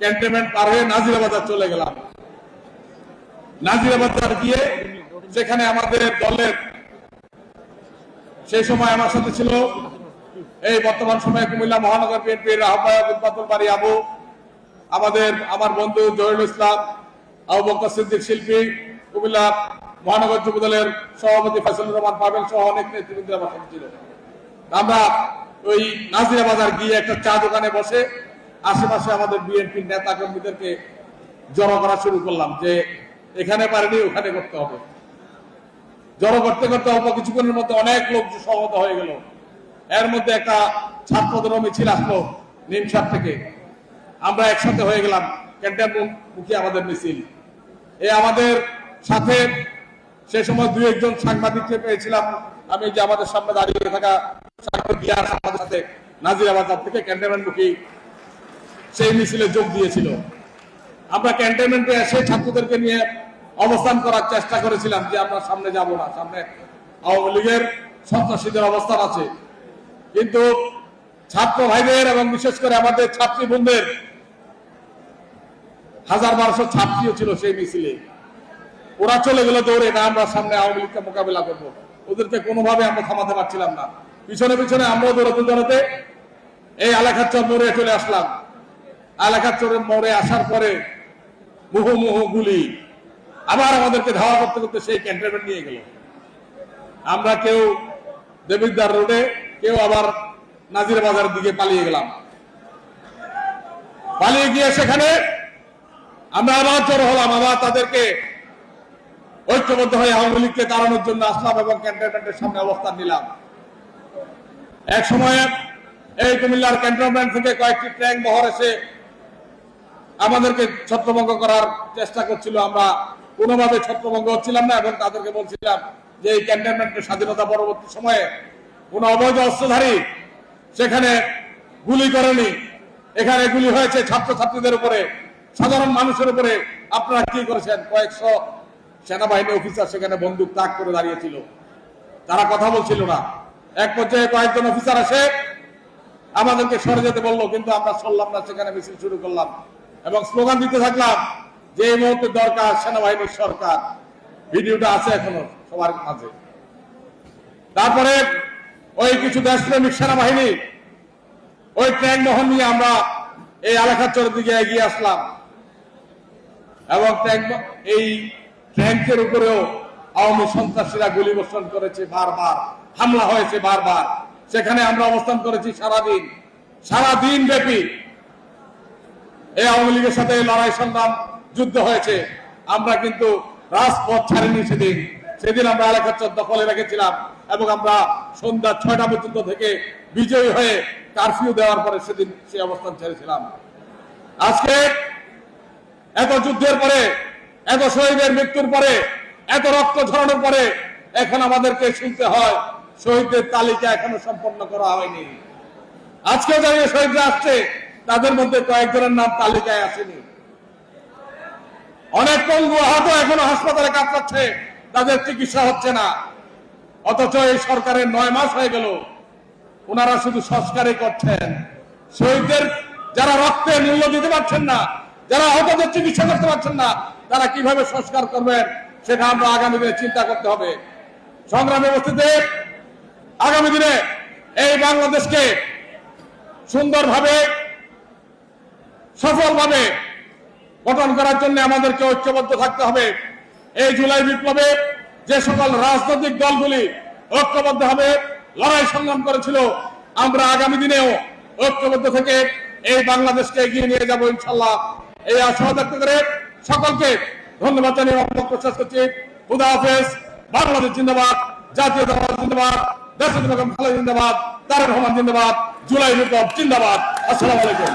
Cantonment পার হয়ে নাজিরাবাজার চলে গেলাম। নাজিরাবাজার গিয়ে সেখানে আমাদের দলের সেই সময় আমার সাথে ছিল এই বর্তমান সময়ে কুমিল্লা মহানগর বিএনপির আহ্বায়ক উদ্বাতুল বাড়ি আবু, আমাদের আমার বন্ধু জহিরুল ইসলাম, আবু বকর সিদ্দিক শিল্পী, কুমিল্লা মহানগর যুব দলের সভাপতি ফয়সলুর রহমান পাবেল সহ অনেক নেতৃবৃন্দ আমার সাথে ছিল। আমরা ওই নাজিরা বাজার গিয়ে একটা চা দোকানে বসে আশেপাশে আমাদের বিএনপি নেতা কর্মীদেরকে জড়ো করা শুরু করলাম যে এখানে পারেনি, ওখানে করতে হবে। জড়ো করতে করতে অল্প কিছুক্ষণের মধ্যে অনেক লোক সমত হয়ে গেল। এর মধ্যে একটা ছাত্রদের মিছিল আসলো নিমসার থেকে। আমরা একসাথে হয়ে গেলাম, ক্যান্টনমেন্ট মুখী আমাদের মিছিল। এ আমাদের সাথে সে সময় দুই একজন সাংবাদিককে পেয়েছিলাম আমি যে আমাদের সামনে দাঁড়িয়ে থাকা সাংবাদিক নাজিরাবাজার থেকে ক্যান্টনমেন্ট মুখী সেই মিছিলে যোগ দিয়েছিল। আমরা ক্যান্টনমেন্টে এসে ছাত্রদেরকে নিয়ে অবস্থান করার চেষ্টা করেছিলাম যে আমরা সামনে যাব না, সামনে আওয়ামী লীগের সন্ত্রাসীদের অবস্থান আছে। কিন্তু ছাত্র ভাইদের এবং বিশেষ করে আমাদের ছাত্রী বোনদের হাজার বারোশো ছাত্রীও ছিল সেই মিছিলে। ওরা চলে গেল দৌড়ে, না আমরা সামনে আওয়ামী লীগকে মোকাবিলা করব। ওদেরকে কোনোভাবে আমরা থামাতে পারছিলাম না। পিছনে পিছনে আমরাও দৌড়াতে দৌড়াতে এই এলাকার চর চলে আসলাম। এলাকার চরের মোড়ে আসার পরে মুহু মুহু গুলি আবার আমাদেরকে ধাওয়া করতে করতে সেই ক্যান্টনমেন্ট নিয়ে গেল। আমরা কেউ দেবিদ্বার রোডে, কেউ আবার নাজির বাজারের দিকে পালিয়ে গেলাম। পালিয়ে গিয়ে সেখানে আমরা আবার জড়ো হলাম, আবার তাদেরকে ঐক্যবদ্ধ হয়ে আওয়ামী লীগকে তাড়ানোর জন্য আসলাম এবং ক্যান্টনমেন্টের সামনে অবস্থান নিলাম। এক সময়ে এই কুমিল্লার ক্যান্টনমেন্ট থেকে কয়েকটি ট্যাঙ্ক বহর এসে আমাদেরকে ছত্রভঙ্গ করার চেষ্টা করছিল। আমরা কোনোভাবে ছত্রভঙ্গ হচ্ছিলাম না এবং তাদেরকে বলছিলাম যে এই ক্যান্টনমেন্টের স্বাধীনতা পরবর্তী সময়ে কোন অবৈধ অস্ত্রধারী সেখানে গুলি করেনি। এখানে গুলি হয়েছে ছাত্রছাত্রীদের উপরে, সাধারণ মানুষের উপরে। আপনারা কি করেছেন? কয়েকশো সেনাবাহিনী অফিসার সেখানে বন্দুক তাক করে দাঁড়িয়েছিল। তারা কথা বলছিল না। এক পর্যায়ে কয়েকজন অফিসার আসে আমাদেরকে সরে যেতে বলল, কিন্তু আমরা সরলাম না, সেখানে মিছিল শুরু করলাম। এবং স্লোগান দিতে থাকলাম যে এই মুহূর্তে দরকার সেনাবাহিনীর সরকার। ভিডিওটা আছে এখনও সবার মাঝে। তারপরে ওই কিছু দেশপ্রেমিক সেনাবাহিনী, ওই ট্রেন বহন নিয়ে আমরা এই এলাকাচরের দিকে এগিয়ে আসলাম। এবং ট্যাঙ্ক এই ট্যাঙ্কের উপরেও আওয়ামী সন্ত্রাসীরা গুলি বর্ষণ করেছে বারবার। হামলা হয়েছে বারবার। সেখানে আমরা অবস্থান করেছি সারাদিন। সারাদিন ব্যাপী এই আওয়ামী লীগের সাথে লড়াই সংগ্রাম যুদ্ধ হয়েছে। আমরা কিন্তু রাজপথ ছাড়িনি সেদিন। সেদিন আমরা এলাকার চর দখলে রেখেছিলাম এবং আমরা সন্ধ্যা ছয়টা পর্যন্ত থেকে বিজয়ী হয়ে কারফিউ দেওয়ার পরে সেদিন সেই অবস্থান ছেড়েছিলাম আজকে এত যুদ্ধের পরে, এত শহীদের মৃত্যুর পরে, এত রক্ত ঝরানোর পরে এখন আমাদেরকে শুনতে হয়, শহীদদের তালিকা এখনও সম্পন্ন করা হয়নি। আজকেও যারা শহীদরা আসছে তাদের মধ্যে কয়েকজনের নাম তালিকায় আসেনি। অনেক পঙ্গু আহত এখনও হাসপাতালে কাটাচ্ছে তাদের চিকিৎসা হচ্ছে না। অথচ এই সরকারের নয় মাস হয়ে গেল, ওনারা শুধু সংস্কারই করছেন। শহীদদের যারা রক্তের মূল্য দিতে পারছেন না, যারা আহতদের চিকিৎসা করতে পারছেন না, তারা কীভাবে সংস্কার করবেন, সেটা আমরা আগামী দিনে চিন্তা করতে হবে। সংগ্রামী উপস্থিতি, আগামী দিনে এই বাংলাদেশকে সুন্দরভাবে সফলভাবে গঠন করার জন্য আমাদেরকে ঐক্যবদ্ধ থাকতে হবে। এই জুলাই বিপ্লবে যে সকল রাজনৈতিক দলগুলি ঐক্যবদ্ধ হবে লড়াই সংগ্রাম করেছিল, আমরা আগামী দিনেও ঐক্যবদ্ধ থেকে এই বাংলাদেশকে এগিয়ে নিয়ে যাব ইনশাল্লাহ। এই আশা ব্যক্ত করে সকলকে ধন্যবাদ জানিয়ে শেষ করছি। খুদা হাফেজ। বাংলাদেশ জিন্দাবাদ। জাতীয় দল জিন্দাবাদ। দেশ জিন্দাবাদ জিন্দাবাদ। তারেক রহমান জিন্দাবাদ। জুলাই বিপ্লব জিন্দাবাদ। আসসালামু আলাইকুম।